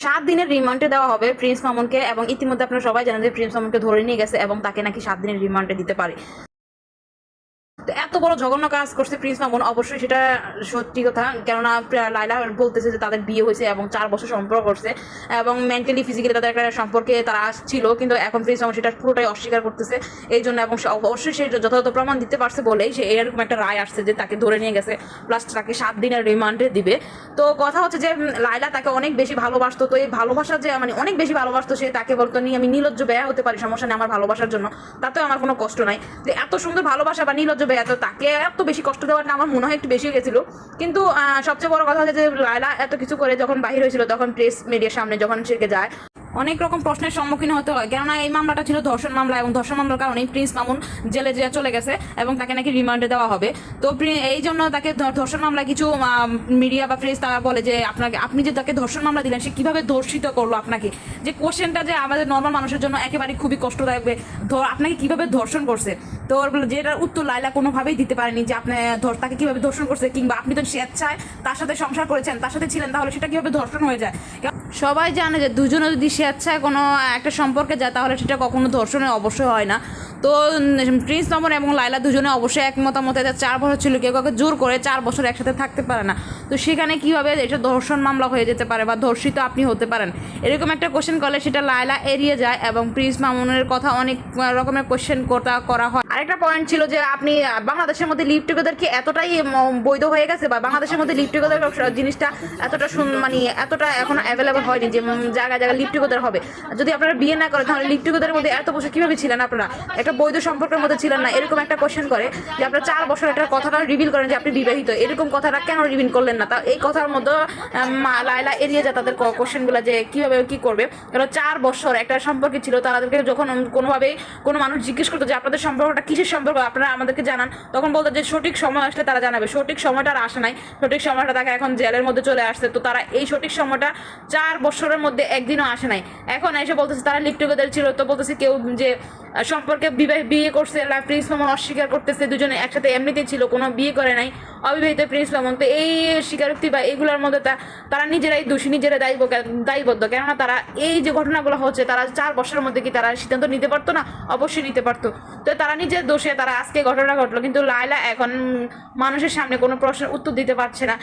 সাত দিনের রিমান্ডে দেওয়া হবে প্রিন্স মামুনকে এবং ইতিমধ্যে আপনারা সবাই জানেন যে প্রিন্স মামুনকে ধরে নিয়ে গেছে এবং তাকে নাকি সাত দিনের রিমান্ডে দিতে পারে। এত বড় জঘন্য কাজ করছে প্রিন্স মামুন অবশ্যই সেটা সত্যি কথা। কেননা লাইলা বলতেছে যে তাদের বিয়ে হয়েছে এবং চার বছর সম্পর্ক করছে এবং মেন্টালি ফিজিক্যালি তাদের একটা সম্পর্কে তারা আসছিল, কিন্তু এখন প্রিন্স মামুন সেটা পুরোটাই অস্বীকার করতেছে। এই জন্য এবং অবশ্যই সে যথাযথ প্রমাণ দিতে পারছে বলেই সে এরকম একটা রায় আসছে যে তাকে ধরে নিয়ে গেছে। প্লাস তাকে সাত দিনের রিমান্ডে দিবে। তো কথা হচ্ছে যে লাইলা তাকে অনেক বেশি ভালোবাসতো। তো এই ভালোবাসা যে মানে অনেক বেশি ভালোবাসতো সে, তাকে বলতো, নি, আমি নির্লজ্জ ব্যয় হতে পারি, সমস্যা নেই আমার ভালোবাসার জন্য। তাতেও আমার কোনো কষ্ট নাই। যে এত সুন্দর ভালোবাসা বা নির্লজ্জ ব্যয় তো তাকে এত বেশি কষ্ট দেওয়ার না আমার মনে হয় একটু বেশি গেছিল। কিন্তু সবচেয়ে বড় কথা হচ্ছে যে, লায়লা এত কিছু করে যখন বাহির হয়েছিল, তখন প্রেস মিডিয়ার সামনে যখন সেকে যায় অনেক রকম প্রশ্নের সম্মুখীন হতে হয়। কেননা এই মামলাটা ছিল ধর্ষণ মামলা এবং ধর্ষণ মামলার কারণে প্রিন্স মামুন জেলে যে চলে গেছে এবং তাকে নাকি রিমান্ডে দেওয়া হবে। তো এই জন্য তাকে ধর্ষণ মামলায় কিছু মিডিয়া বা প্রেস তারা বলে যে আপনাকে আপনি যে তাকে ধর্ষণ মামলা দিলেন, সে কীভাবে ধর্ষিত করল আপনাকে? যে কোশ্চেনটা যে আমাদের নর্মাল মানুষের জন্য একেবারে খুবই কষ্টদায়ক যে ধ- আপনাকে কীভাবে ধর্ষণ করছে? তো যেটার উত্তর লাইলা কোনোভাবেই দিতে পারেনি যে আপনি তাকে কীভাবে ধর্ষণ করছে কিংবা আপনি তো স্বেচ্ছায় তার সাথে সংসার করেছেন, তার সাথে ছিলেন, তাহলে সেটা কীভাবে ধর্ষণ হয়ে যায়? সবাই জানে যে দুজনে যদি স্বেচ্ছায় কোনো একটা সম্পর্কে যায়, তাহলে সেটা কখনো ধর্ষণে অবশ্যই হয় না। তো প্রিন্স নমন এবং লাইলা দুজনে অবশ্যই এক মতামতে চার বছর ছিল। কেউ কাউকে জোর করে চার বছর একসাথে থাকতে পারে না। তো সেখানে কীভাবে এটা ধর্ষণ মামলা হয়ে যেতে পারে বা ধর্ষিত আপনি হতে পারেন? এরকম একটা কোশ্চেন করলে সেটা লাইলা এড়িয়ে যায় এবং প্রিন্স মামুনের কথা অনেক রকমের কোশ্চেন করা করা হয়। আরেকটা পয়েন্ট ছিল যে আপনি বাংলাদেশের মধ্যে লিভ টুগেদার কি এতটাই বৈধ হয়ে গেছে বা বাংলাদেশের মধ্যে লিভ টুগেদার জিনিসটা এতটা মানে এতটা এখন অ্যাভেলেবল হয়নি যে জায়গায় জায়গায় লিভ টুগেদার হবে? যদি আপনারা বিয়ে না করেন, তাহলে লিভ টুগেদারের মধ্যে এত বছর কীভাবে ছিলেন আপনারা? একটা বৈধ সম্পর্কের মধ্যে ছিলেন না। এরকম একটা কোশ্চেন করে যে আপনার চার বছর একটা কথাটা রিভিল করেন যে আপনি বিবাহিত। এরকম কথাটা কেন রিভিল করলেন না? তা এই কথার মধ্যে লাইলা এড়িয়ে যায় তাদের কোশ্চেনগুলো যে কীভাবে কি করবে। কারণ চার বছর একটা সম্পর্কে ছিল, তাদেরকে যখন কোনোভাবেই কোনো মানুষ জিজ্ঞেস করতো যে আপনাদের সম্পর্কটা কিসের সম্পর্ক, আপনারা আমাদেরকে জানান। তখন বলতো যে সঠিক সময় আসলে তারা জানাবে। সঠিক সময়টা আর আসে নাই। সঠিক সময়টা তাকে এখন জেলের মধ্যে চলে আসছে। তো তারা এই সঠিক সময়টা চার বছরের মধ্যে একদিনও আসে নাই। এখন এসে বলতেছে, তারা লিভ টুগেদার ছিল। তো বলতেছে কেউ যে সম্পর্কে বিবাহ বিয়ে করছে প্রিন্স মামন অস্বীকার করতেছে, দুজনে একসাথে এমনিতেই ছিল, কোনো বিয়ে করে নাই, অবিবাহিত প্রিন্স মামন তো এই স্বীকারোক্তি বা এইগুলোর মধ্যে তারা নিজেরাই দোষী নিজেরাই দায়ী দায়ীবদ্ধ। কেননা তারা এই যে ঘটনাগুলো হচ্ছে, তারা চার বছরের মধ্যে কি তারা সিদ্ধান্ত নিতে পারতো না? অবশ্যই নিতে পারতো। তো তারা নিজের দোষে তারা আজকে ঘটনা ঘটলো, কিন্তু লায়লা এখন মানুষের সামনে কোনো প্রশ্নের উত্তর দিতে পারছে না।